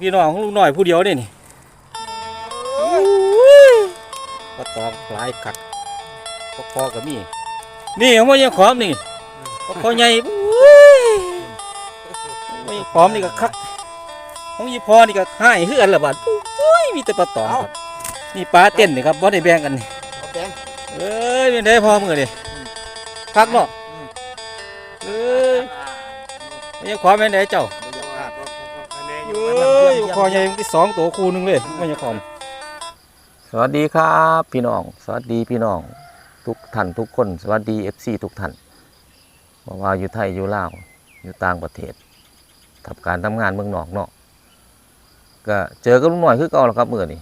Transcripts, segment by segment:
พี่น้องของลุงหน่อยผู้เดียวนี่นี่ก็ตองหลายกัดก็พอกับมี นี่ของมันยังขอมนี่ก็พอใหญ่อุ้ยไม่ขอมนี่ก็คักของยี่พอนี่ก็ให้เฮือนละบาดอุ้ยมีแต่ปลาตองครับนี่ปลาเต้นนี่ครับบ่ได้แบ่งกันนี่เอาแปงเอ้ยเป็นได้พอมือดิคักเนาะเอ้ยไม่ยังขอแม่นได้เจ้าเอ้ย คอใหญ่ที่สองตัวคู่หนึงเลยไม่ใช่คอมสวัสดีครับพี่น้อง สวัสดีพี่น้อง ทุกท่านทุกคน สวัสดีเอฟซีทุกท่านบอกว่าอยู่ไทยอยู่ลาวอยู่ต่างประเทศทำการทำงานเมืองนอกเนาะก็เจอกับลุงหน่อยคือเก่าแล้วครับเมื่อนี้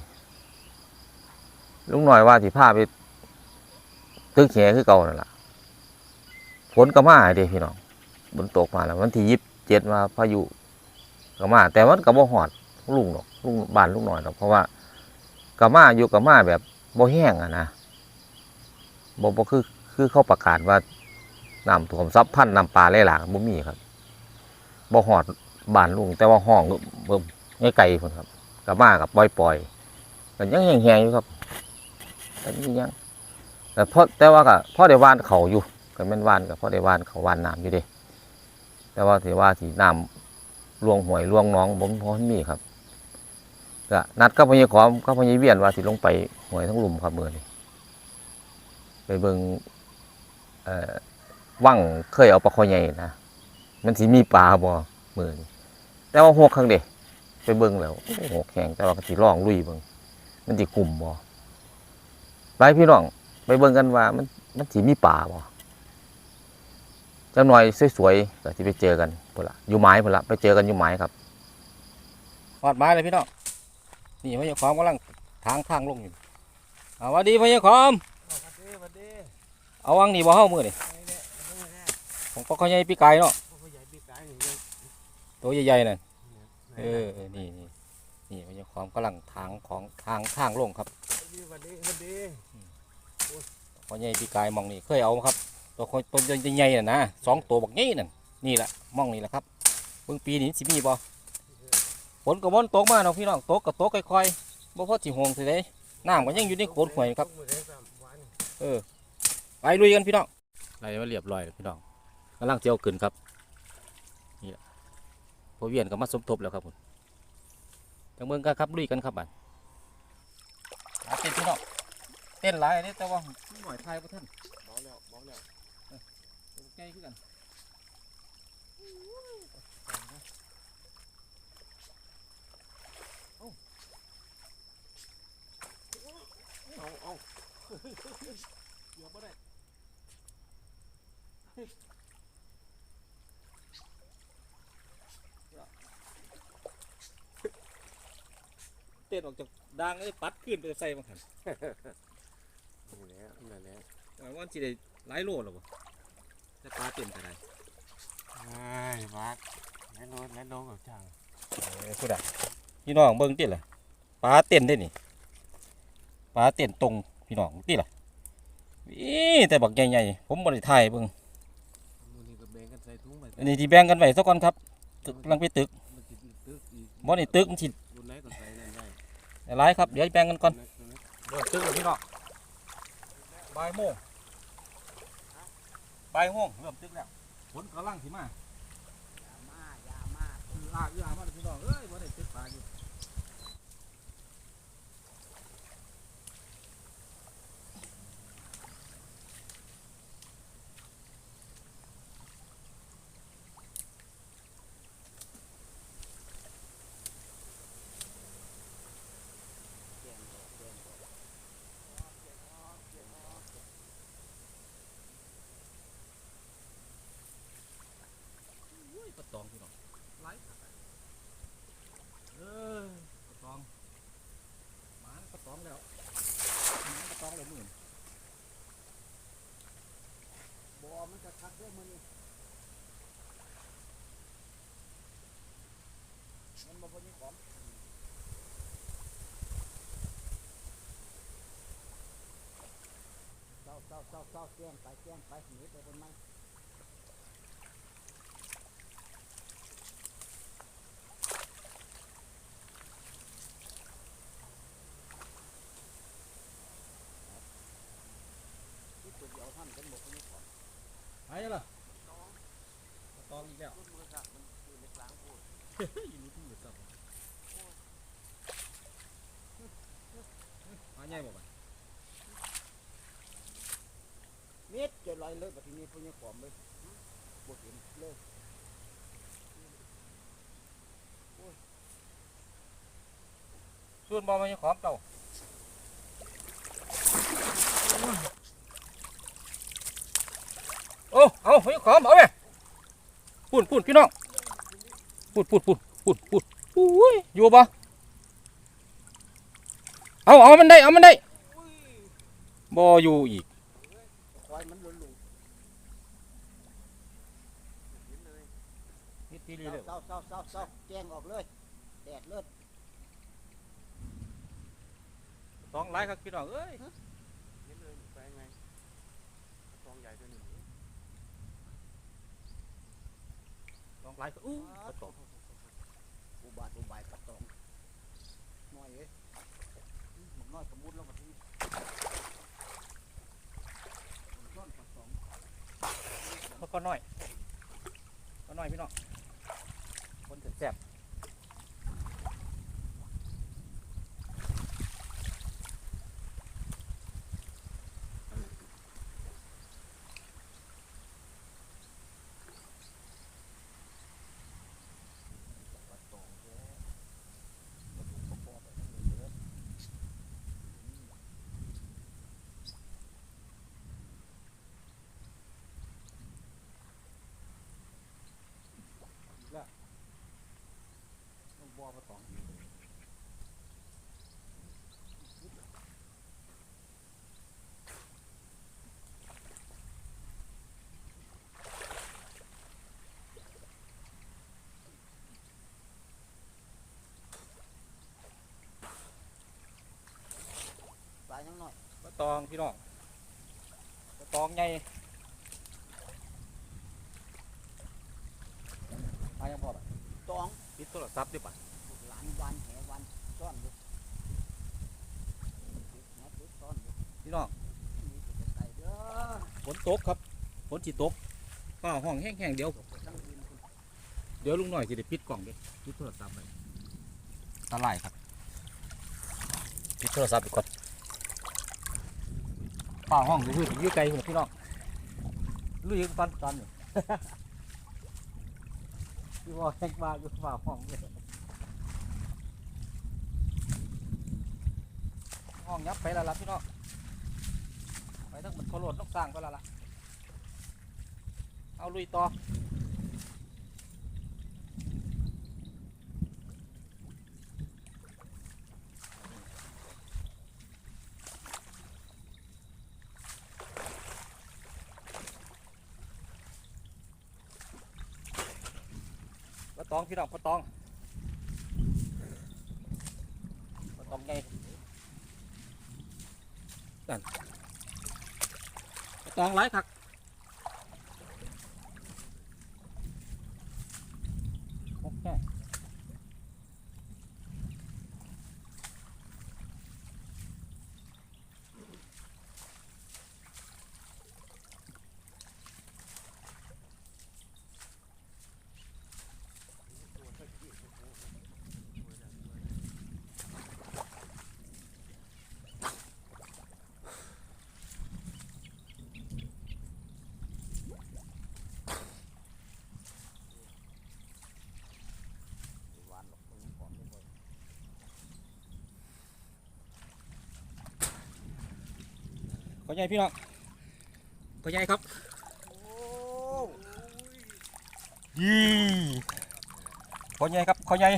ลุงหน่อยว่าสิพาไปตึกแหคือเก่านั่นแหละฝนก็มาเด้พี่น้องฝนตกมาแล้ววันที่ยิบเจ็ดมาพายุก็มา แต่มันก็บ่ฮอด ลุงหรอกลุงบ้านลุงหน่อยหรอกเพราะว่าก็มาอยู่ก็มาแบบบ่แห้งอะนะบ่บ่คือคือเขาประกาศว่าน้ำท่วมซับพันน้ำปลาไหลหลากบ่มีครับบ่ฮอดบ้านลุง แต่ว่าห้องเบิ่งไกลๆพุ่นครับก็มากับปล่อยๆก็ยังแห้งๆอยู่ครับแต่นี่ยังแต่พอแต่ว่าก็พ่อได้วานเขาอยู่ก็แม่นวานก็พอได้วานเขาหวานน้ำอยู่เด้แต่ว่าสิว่าสิน้ำลวงหวยลวงน้องผมพอมีครับ ก็นัดกับพญขอมกับพญเวียนว่าสิลงไปหวยทั้งหลุมครับมือนี้ไปเบิงเอ่อว่างเคยเอาปลาคอใหญ่นะมันสิมีปลาบ่มือนี้แต่ว่าหกครั้งเด็ไปเบิงแล้วโอ้หกแข่งแต่ว่าก็สิล่องลุยเบิงมันสิกลุ่มบ่ไปพี่น้องไปเบิงกันว่ามันมันสิมีปลาบ่จังหน่อยสวยๆก็ที่ไปเจอกันพุ่นละอยู่ไม้พุ่นละไปเจอกันอยู่ไม้ครับหอดไม้เลยพี่น้อง นี่พญาคอมกำลังทางทางลงอยู่เอาสวัสดีพญาคอมเอาวังนี่บ่เฮามือนี่ของปลาเขาใหญ่ปีกายเนาะตัวใหญ่ๆนั่นเออเออนี่นี่นี่พญาคอมกำลังทางของทางทางลงครับเขาใหญ่ปีกายมองนี่เคยเอาครับตัวคนตัวใหญ่ๆน่ะนะสองตัวบักใหญ่นั่นนี่แหละมองนี่แหละครับเบิ่งปีนี้สิมีบ่ ฝนก็บ่ตกมาเนาะพี่น้องตกก็ตกค่อยๆบ่พอสิห่วงสิได้น้ำก็ยังอยู่ในโขดห้วยครับ เออ ไปลุยกันพี่น้องไล่มาเรียบร้อยแล้วพี่น้องกำลังเจียวขึ้นครับ นี่แหละพอเวียนก็มาสมทบแล้วครับผมจังเบิ่งกันครับลุยกันครับบัดเต้นพี่น้องเต้นหลายอันนี้แต่ว่าหน่อยทายบ่ทันใกล้ขึ้นกัน เอาเอาเดี๋ยวบ่ได้เต้นออกจากดังไอ้ปัดขึ้นไปใส่มาขันนี่แหละนั่นแหละว่าวันสิได้หลายโลดหรอบ่แต่ปลาเต้นก็ได้ไอ้มาร์คแน่นอนแน่นอนกับช่างเอ้ยพูดอะพี่น้องเบิ่งติล่ะปลาเต้นได้นี่ ปลาเต้นตรงพี่น้องติล่ะอีแต่บักใหญ่ๆผมบ่ได้ถ่ายเบิ่งมือนี้ก็แบ่งกันใส่ถุงไปอันนี้ที่แบ่งกันไว้ซะก่อนครับตึกกำลังไปตึกมันสิตึกอีกบ่นี่ตึกมันสิรุ่นไหนก็ใส่นั่นได้หลายครับเดี๋ยวแบ่งกันก่อนรุ่นไหนเบิ่งตึกพี่น้องบ่ายโมงบ่ายโมงเริ่มตึกแล้วฝนกำลังสิมาอย่ามาอย่ามาอืออ่าอืออ่ามาเลยพี่น้องเอ้ยบ่ได้ตึกปลาอยู่ อุ้ยปลาตองพี่น้องไล่เออปลาตองหมาปลาตองแล้วหมาปลาตองแล้วมื่น บ่มันจะคัดได้มันมันมาพอดีของ เศร้าเศร้าเศร้าเศร้าแจ้งไปแจ้งไปหนีไปบนไม้ ไรเลยแบบนี้พวกนี้ขอมเลยบดเห็นเลยส่วนบอมันยังขอมเจ้าโอ้เอาไปขอมเอาไปปุ่นปุ่นพี่น้องปุ่นปุ่นปุ่นปุ่นปุ่นอุ้ยอยู่ปะเอาเอามันได้เอามันได้บออยู่อีก ควายมันหลุนหลุน นิดทีเลยเศร้าเศร้าเศร้าเศร้าแจ้งออกเลย แดดเลือดสองหลายครับพี่น้องเอ้ยเห็นเลยไปไงกองใหญ่ตัวหนึ่งสองหลายอู้อุบาทอุบายปัดตองน้อยเอ้ยน้อยสมมุติแล้วแบบนี้ซ่อนปัดตองเขาก็น้อยก็น้อยพี่น้องคนแซ่บ ปัดตองแท้กระดูกประกอบไปทั้งเลยเด้อ ต้องปลายังหน้อยปลาตองพี่น้องปลาตองใหญ่ปลายังพอปะตองปิดโทรศัพท์ดิปะ หลานวันแหวันซ่อนอยู่แหติดซ่อนอยู่พี่น้องนี่จะไก่เด้อฝนตกครับฝนจีตกป้าห้องแห้งๆเดี๋ยวทั้งคืนคุณเดี๋ยวลุงหน่อยสิได้ปิดกล่องเดิปิดโทรศัพท์ไปตาไลายครับปิดโทรศัพท์ไปก่อนป้าห้องดูพื้นอยู่ไกลหุ่นพี่น้องลุยกันปันปันอยู่ พี่ว่าแห้งมากอยู่ป้าห้องเลย ห้องยับไปแล้วล่ะพี่น้องไปทั้งหมดเขาโลดต้องสร้างไปแล้วล่ะเอาลุยต่อปลาตองพี่น้องปลาตองปลาตองไง นั่นตองไลายคักโอเค ขอใหญ่พี่น้องขอใหญ่ครับยี่ขอใหญ่ครับขอใหญ่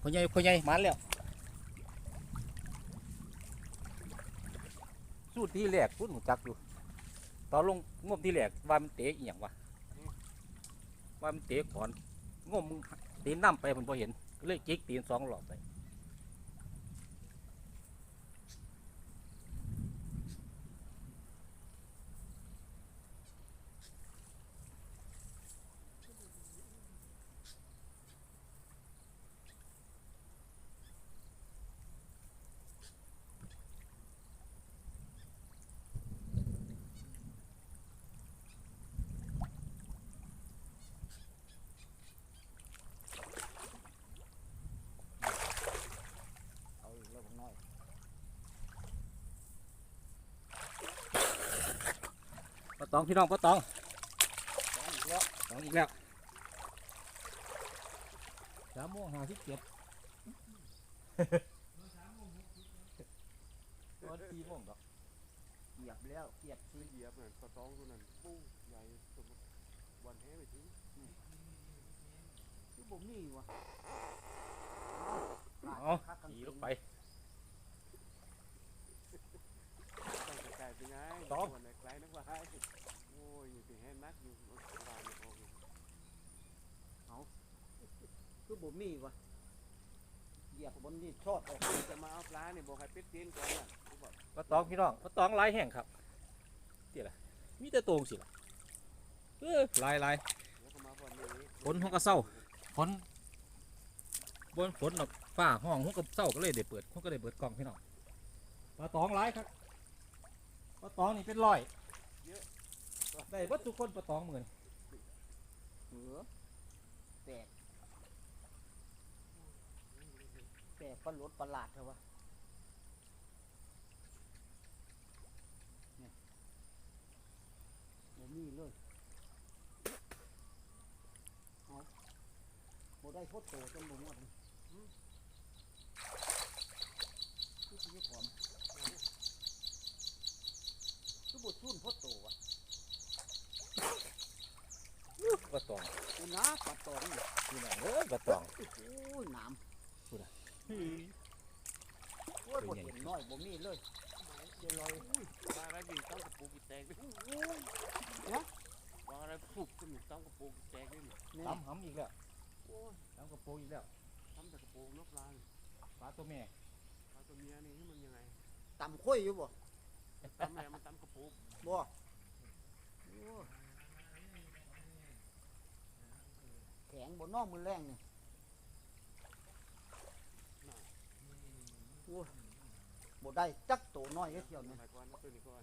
ขอใหญ่ขอใหญ่มาแล้วสูตรที่แรกพูดหนูจักอยู่ตอนลงงมที่แรกว่ามันเตะอีหยังวะว่ามันเตะก่อนงมตีนน้ำไปผมพอเห็นก็เลยจิกตีนสองหลอกไป ตองพี่น้องปลาตองสองอีกแล้วตองอีกแล้วสามโมงห้าสิบเจ็ดตอนสี่โมงดอกเหยียบแล้วเหยียบที่เหยียบนั่นกระตองตัวนั้นปุ้งใหญ่สมมุติวันแห้ไปถึงคือบ่มีวะเอาขี่ลงไปตั้งแต่ไกลเป็นไงตองวันไหนไกลนักว่า โอ้ยอยู่ที่แห้นักอยู่รถสบายอยู่ออกอยู่คือบ่มีวะเหยียบบนนี่ชอดออก จะมาเอาปลาเนี่ยบอกให้เป็ดตีนก่อนนะกูบอกปลาตองพี่น้องปลาตองลายแห้งครับเดี๋ยวละมีแต่โตงสิล่ะเออลายลายแล้วก็มาบอลนี้ฝนเขาก็เศร้าฝนบนฝนดอกฟ้าห้องเขาก็เศร้าก็เลยได้เปิดเขาก็ได้เปิดกล้องพี่น้องปลาตองหลายครับปลาตองนี่เป็นร้อยได้เบัดทุกคนปลาตองเหมือนเหนือแตกแตกประหลดประหลาดเถอะวะเนี่ยบ่มีเลยเอาบ่ได้โคตรโตจนบ่หมดเลยหืมคือสิผมคือบ่ชุ่นโคตรโตวะ ปลาตองกูนะปลาตองนี่พี่น้องเอ้ยปลาตองโอ้ยน้ำพูดอะโอ้ยบ่เห็นน้อยบ่มีเลยเจลอยปลาอะไรวิ่ต้องกระปุกอีแตกด้วยโอ้ยปลาอะไรปลุกขึ้นต้องกระปุกอีแตกด้วยนี่เนี่ยตำหำอีกแล้วโอ้ยตำกระโปรงอีกแล้วทำแต่กระปุกนกลาปลาตัวแม่ปลาตัวเมียนี่ให้มันยังไงต่ำค่อยอยู่บ่ตำแม่มันตำกระปุกบ่โอ้ยแข็ง บ่นอกมือแรงเนี่ยโอ้ยบ่ได้จักโตน้อยเด้อเที่ยวนี่ไปก่อนตัวนี้ก่อน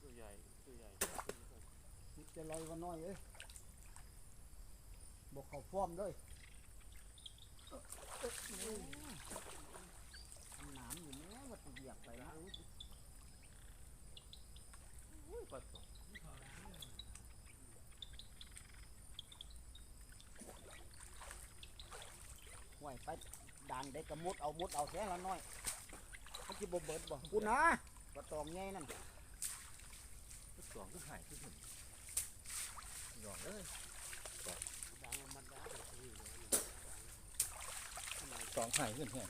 ตัวใหญ่ตัวใหญ่มีเจลอยว่าน้อยเอ้ยบ่เขาฟ้อเอ้อโอ้ยน้ำอยู่แม้ว่าสิเหยียบไปนะปลาโต องไหวไปด่านได้กระมุดเอามุดเอาแท้ละน้อยมันสิบ่เบิดบ่กูนะปลาตองใหญ่นั่นปลาตองก็หายขึ้นพี่น้องเอ้ยดังมันดังเลยตองหายขึ้นแห้ง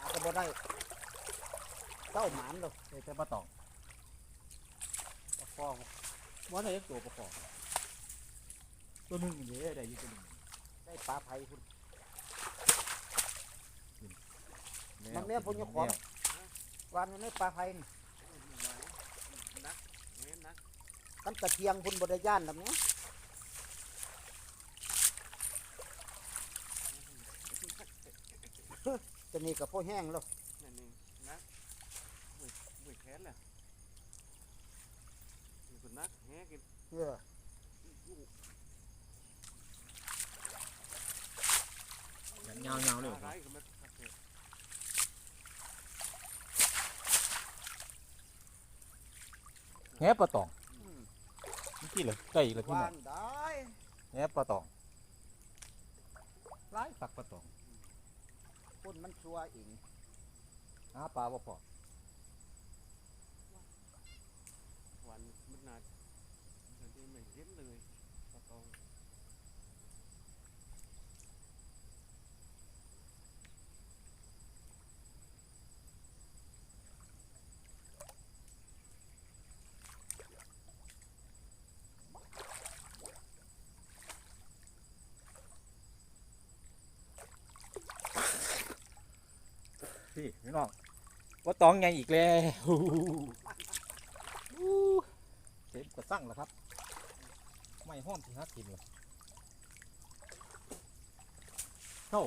อาจจะบ่ได้เต้าหมานหรอกได้แต่ปลาตองปลาคองว่าได้ตัวปลาคองตัวหนึงเดี๋ยวได้อยู่ตัวหนึงได้ปลาไผ่พุ่น มันแม่พุ่นอยู่ขวางวานอยู่ในปลาไผ่นี่นักเฮ้นักกันตะเทียงพุ่นบ่ได้ย่านแบบนี้จะนี่กับพ่อแห้งแล้วนั่นเองนักเว้ยเว้ยแค้นแหละนี่คนนักแฮกินเออยาวๆเลย อะไรก็มันขัดเถอะ แง่ปลาตองอืมนี่เลยใกล้อีกแล้วพี่วาน้องนได้แง่ปลาตองร้ายปักปลาตองพุ่นมันชัวเองหาปลาบ่พอวันมันนาเดี๋ยวนี้ไม่เห็นเลยปลาตอง พี่พี่น้องปลาตองไงอีกแล้วอู้เต็มกระสั่งแล้วครับ ไม่ห้อมที่ฮักกินเลยเท่า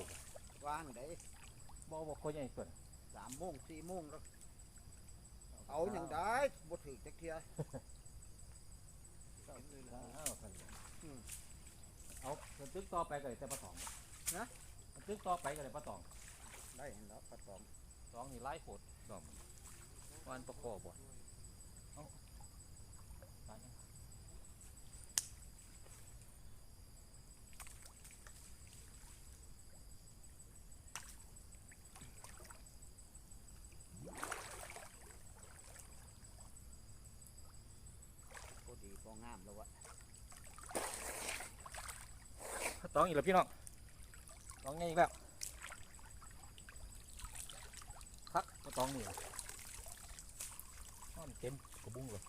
วานได้บ่บ่ค่อยใหญ่ส่วนสามโมงสี่โมงแล้วเอาอย่างได้บ่ถือจักเทียเห็นเลยอ้านะวพันเลยอืมเอาบันทึกต่อไปก็เลยแต่ปลาตองนะบันทึกต่อไปก็เลยปลาตอง ได้เห็นแล้วปลาตอง สองนี่ไล่โหดดอมนวันประกอบบ่อ้โคตรดีพองามแล้ววะต้องอีกแล้วพี่น้องต้องไงอีกแล้ว ก็ตองนี่อ้อมเต็มกระบุ้งเลย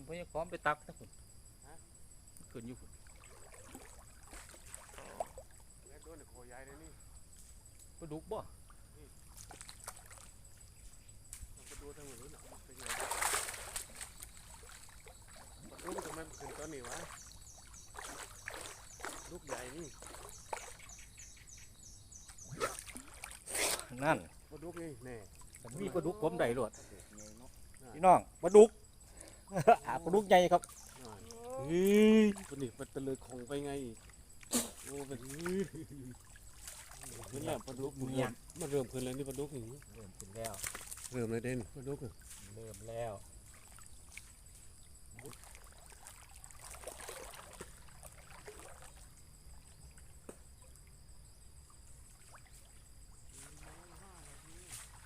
คุณพ่อยังพร้อมไปตักนะคุณขึ้นอยู่พุ่นแล้วโดนโคยายเลยนี่ปลาดุกบ่มันก็ดูทั้งหมดเลยนะเป็นไงมันรู้ทำไมมันขึ้นตอนนี้วะลูกใหญ่นี่นั่นมาดูนี่แน่ผมมีปลาดุกผมได้รวดเด็กใหญ่เนาะพี่น้องปลาดุก หาปลาดุกใหญ่ครับอ่าเฮ้ยตัวนี้มันตะเลยคงไปไงอีกโอ้เป็นมันแหลมปลาดุกมันเริ่มมันเริ่มขึ้นแล้วนี่ปลาดุกอย่างนี้เริ่มขึ้นแล้ว เริ่มเลยเด่นปลาดุกอะเริ่มแล้ว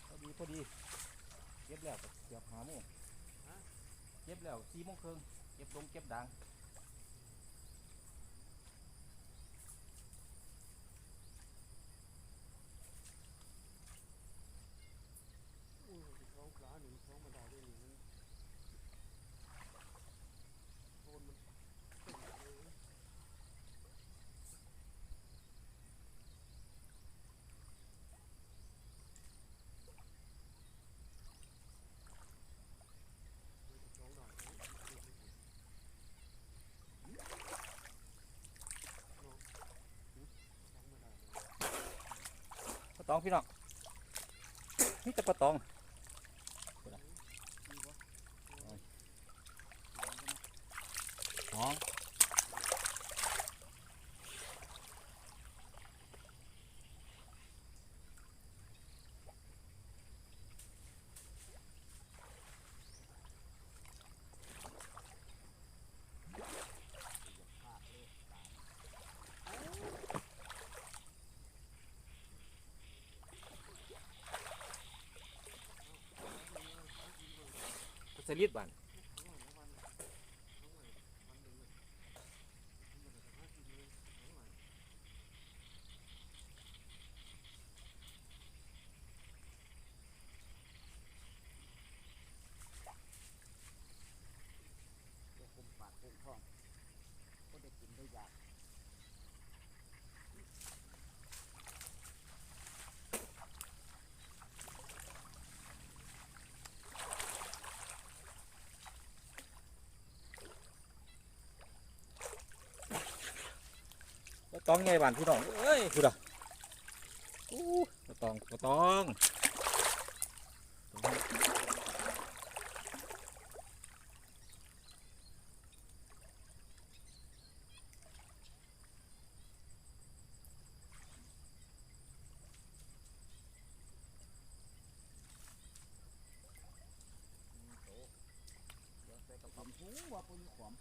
พอดีพอดีเก็บแล้วก็เกือบหาโมงเก็บ แล้วสี่โมงครึ่งเก็บลงเก็บดัง อุ้ยท้องปลาหนึ่งท้องมาได้ด้วยนี่มันโคนมันเต็มเลย ปลา ตองพี่น้องนี่จะปลาตองอ๋อ ส ลิดบ้าน เดี๋ยวคุมปากคุมท้องก็ได้กินได้ยาก ปลา ตองไงบานพี่น้องเอ้ยพูดอะอู้ปลาตองปลาตองเดี๋ยวใส่กระป๋องหูว่าปุ่นขวม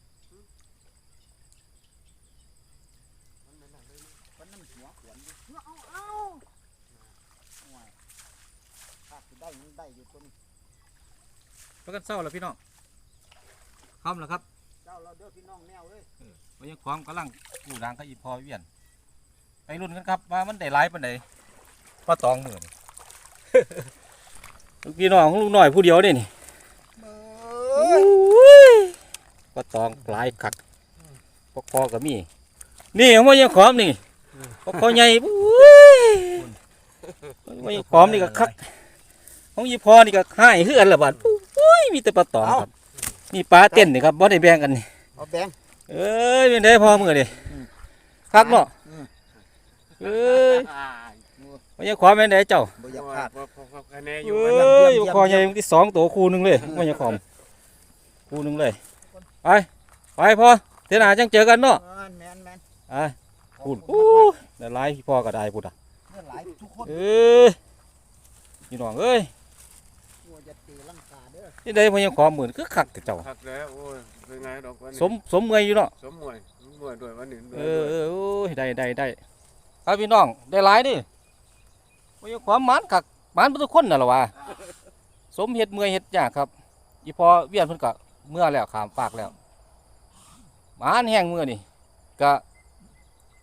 มันไม่หนักเลยนะ มันนั่นหัวขวนอยู่เอาเอาห่วยถ้าสิได้มันได้อยู่ตัวนี้ ประกันเศร้าแล้วพี่น้องคำแล้วครับเจ้าเราเด้อพี่น้องแนวเลยวันยังความกำลังกูดังก็อีพอเวียนไปรุ่นกันครับว่ามันได้หลายปานใดปลาตองหมื่นลูกพี่น้องของลุงหน่อยผู้เดียวเด้นี่ปลาตองหลายคักปลาคอก็มี นี่ของมันยังขอมนี่ปลาคอใหญ่อุ้ยมันยังขอมนี่ก็คักของยี่พอนี่ก็ให้เฮือนละบาด อุ้ยมีแต่ปลาตองครับนี่ปลาเต้นนี่ครับบ่ได้แบ่งกันนี่เอาแบงเอ้ยเป็นได้พอมือดิอืมคักเนาะอืมเอ้ยอ่าไปมันยังขอแม่นได้เจ้าบ่อยากพลาดพอพอพอคะแนนอยู่เอ้มันยคอใหญ่ที่สองตัวคู่หนึงเลยมันยังขอมคู่หนึงเลยไปไปพ่อเทยวหนาจังเจอกันเนาะแม่นแม่นแม่นไปพูดอู้ได้หลายพ่อก็ได้พูดอะเรื่องหลายทุกคนเอ้ยพี่น้องเอ้ย กลัวจะตีลังกาเด้อ นี่ได้มันยังขอหมื่นคือคักแต่เจ้าพักแล้วโอ้ยเป็นไงดอกวันนี้สมสมเมอยอยู่เนาะสมมวยสมมวยด้วยวันนี้ด้วยเออเออโอ้ยได้ได้ได้ครับพี่น้องได้หลายดิมันยังความหมันคักหมันบ่ทุกคนน่ะล่ะวะสมเฮ็ดเมื่อยเฮ็ดยากครับอีพอเวียนเพิ่นก็เมื่อแล้วขามปากแล้วหมานแห้งมื้อนี่ก็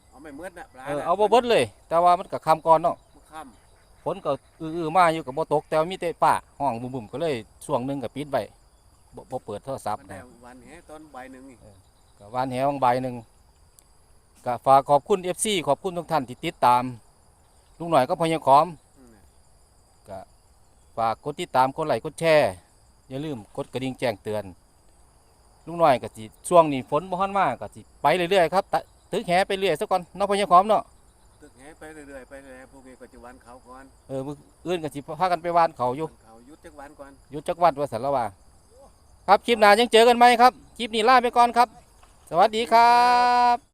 เอาไม่เมืดนะปลาเออเอาบ่เบิดเลย แต่ว่ามันก็คำก่อนเนาะค่ ฝนก็อื้อๆมาอยู่ก็บ่ตกแต่ว่ามีแต่ฟ้าห้องบุ่มๆก็เลยช่วงหนึงก็ปิดไว้บ่บ่เปิดโทรศัพำท์มันได้นะ วันแหตอนบ่ายหนึ่งนี่ก็วานแหวงใบหนึ่งก็ฝากขอบคุณ FC ขอบคุณทุกท่านที่ติดตามลุงหน่อยก็พยังขอมอืมก็ฝากกดติดตามกดไลค์กดแชร์อย่าลืมกดกระดิ่งแจ้งเตือนลุงหน่อยก็สิช่วงนี้ฝนบ่ฮั่นมากก็สิไปเรื่อยๆครับตะตึกแหไปเรื่อยซะก่อนเนาะพยังขอมเนาะ ตึกแหไปเรื่อยๆไปเรื่อยๆพวกนี้ก็จะวันเขาก่อนเออมื้ออื่นก็สิพากันไปวานเขาอยู่วันเขายุดจักวันก่อน หยุดจักวัดว่าสันละว่าครับคลิปหน้ายังเจอกันไหมครับคลิปนี้ลาไปก่อนครับ สวัสดีครับ